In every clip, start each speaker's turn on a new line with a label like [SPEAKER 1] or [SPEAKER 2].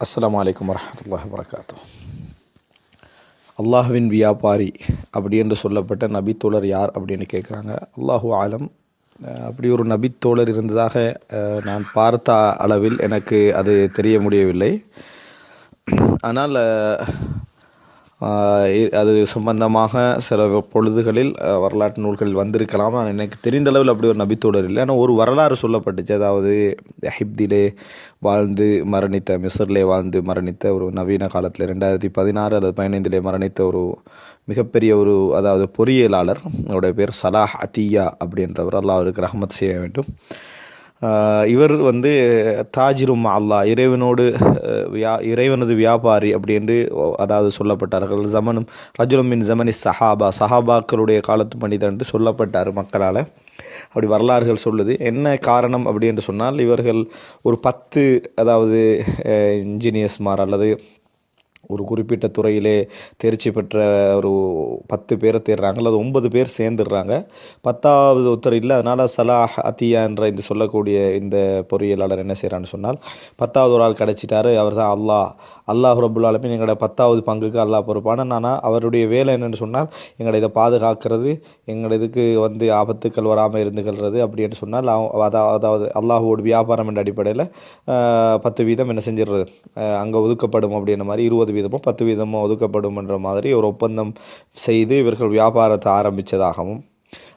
[SPEAKER 1] அஸ்லாம் வலைக்கம் வரமத்துல்லாஹ் வரகாத்து அல்லாஹுவின் வியாபாரி அப்படி என்று சொல்லப்பட்ட நபித்தோழர் யார் அப்படின்னு கேட்குறாங்க அல்லாஹு ஆலம். அப்படி ஒரு நபித்தோழர் இருந்ததாக நான் பார்த்த அளவில் எனக்கு அது தெரிய முடியவில்லை. ஆனால் அது சம்பந்தமாக சில பொழுதுகளில் வரலாற்று நூல்களில் வந்திருக்கலாம். ஆனால் எனக்கு தெரிந்த அளவில் அப்படி ஒரு நபித்தோடர் இல்லை. ஆனால் ஒரு வரலாறு சொல்லப்பட்டுச்சு. அதாவது ஹிப்திலே வாழ்ந்து மரணித்த மிசர்லே வாழ்ந்து மரணித்த ஒரு நவீன காலத்தில் ரெண்டாயிரத்தி பதினாறு அல்லது பதினைந்திலே மரணித்த ஒரு மிகப்பெரிய ஒரு அதாவது பொறியியலாளர். அவருடைய பேர் சலாஹ் அத்தியா அப்படின்றவர். அல்லாஹ் அவருக்கு ரஹமத் செய்ய வேண்டும். இவர் வந்து தாஜிரும் அல்லாஹ் இறைவனோடு வியா இறைவனது வியாபாரி அப்படி என்று அதாவது சொல்லப்பட்டார்கள். ஜமனும் ரஜுலும் மின் ஜமனி சஹாபா சஹாபாக்களுடைய காலத்து மனிதன் என்று சொல்லப்பட்டார் மக்களால். அப்படி வரலாறுகள் சொல்லுது. என்ன காரணம் அப்படி என்று சொன்னால் இவர்கள் ஒரு பத்து அதாவது இன்ஜினியர்ஸ்மார் அல்லது ஒரு குறிப்பிட்ட துறையிலே தேர்ச்சி பெற்ற ஒரு பத்து பேரை தேடுறாங்க அல்லது ஒன்பது பேர் சேர்ந்துடுறாங்க. பத்தாவது ஒருத்தர் இல்லை அதனால் சலாஹ் அத்தியா என்ற இந்த சொல்லக்கூடிய இந்த பொறியியலாளர் என்ன செய்கிறான்னு சொன்னால் பத்தாவது ஒரு ஆள் கிடச்சிட்டாரு அவர் தான் அல்லாஹ். அல்லாஹ் ரபுல் ஆலமின் எங்களோட பத்தாவது பங்குக்கு அல்லாஹ் பொறுப்பான. நான் அவருடைய வேலை என்னென்னு சொன்னால் எங்களை இதை பாதுகாக்கிறது எங்களை இதுக்கு வந்து ஆபத்துக்கள் வராமல் இருந்துகிறது அப்படின்னு சொன்னால் அவ- அதாவது அல்லாஹோட வியாபாரம் என்ற அடிப்படையில் பத்து வீதம் என்ன செஞ்சிடுறது? அங்கே ஒதுக்கப்படும் அப்படின்ற மாதிரி இருபது வீதமோ பத்து வீதமோ ஒதுக்கப்படும் என்ற மாதிரி ஒரு ஒப்பந்தம் செய்து இவர்கள் வியாபாரத்தை ஆரம்பித்ததாகவும்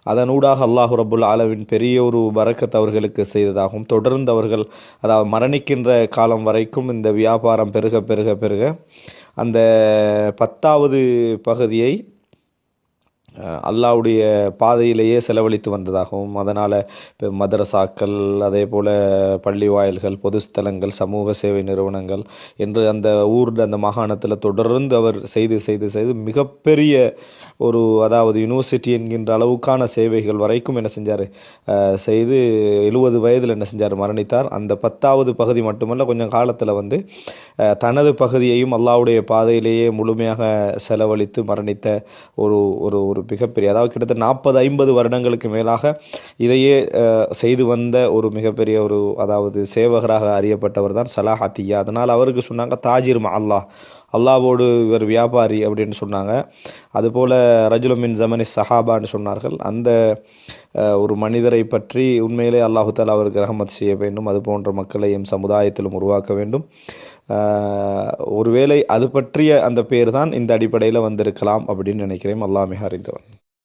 [SPEAKER 1] அதனூடாக அல்லாஹு ரபுல் ஆலவின் பெரிய ஒரு பரக்கத் அவர்களுக்கு செய்ததாகவும் தொடர்ந்து அவர்கள் அதாவது மரணிக்கின்ற காலம் வரைக்கும் இந்த வியாபாரம் பெருக பெருக பெருக அந்த பத்தாவது பகுதியை அல்லாவுடைய பாதையிலேயே செலவழித்து வந்ததாகவும் அதனால் இப்போ மதரசாக்கள் அதே போல் பள்ளி வாயில்கள் பொது ஸ்தலங்கள் சமூக சேவை நிறுவனங்கள் என்று அந்த ஊர் அந்த மாகாணத்தில் தொடர்ந்து அவர் செய்து செய்து செய்து மிகப்பெரிய ஒரு அதாவது யூனிவர்சிட்டி என்கின்ற அளவுக்கான சேவைகள் வரைக்கும் என்ன செஞ்சார்? செய்து எழுபது வயதில் என்ன செஞ்சார்? மரணித்தார். அந்த பத்தாவது பகுதி மட்டுமல்ல கொஞ்சம் காலத்தில் வந்து தனது பகுதியையும் அல்லாவுடைய பாதையிலேயே முழுமையாக செலவழித்து மரணித்த ஒரு ஒரு ஒரு மிகப்பெரிய அதாவது கிட்டத்தட்ட நாற்பது ஐம்பது வருடங்களுக்கு மேலாக இதையே செய்து வந்த ஒரு மிகப்பெரிய ஒரு அதாவது சேவகராக அறியப்பட்டவர் தான் சலாஹ் அத்தியா அதனால் அவருக்கு சொன்னாங்க தாஜிர் அல்லாஹ். அல்லாவோடு இவர் வியாபாரி அப்படின்னு சொன்னாங்க. அதுபோல் ரஜுலமின் ஜமனி சஹாபான்னு சொன்னார்கள். அந்த ஒரு மனிதரை பற்றி உண்மையிலே அல்லாஹு தாலா அவருக்கு ரஹமத் செய்ய வேண்டும். அது போன்ற மக்களையும் சமுதாயத்திலும் உருவாக்க வேண்டும். ஒருவேளை அது பற்றிய அந்த பேர் தான் இந்த அடிப்படையில் வந்திருக்கலாம் அப்படின்னு நினைக்கிறேன். அல்லாஹ் அறிந்தவன்.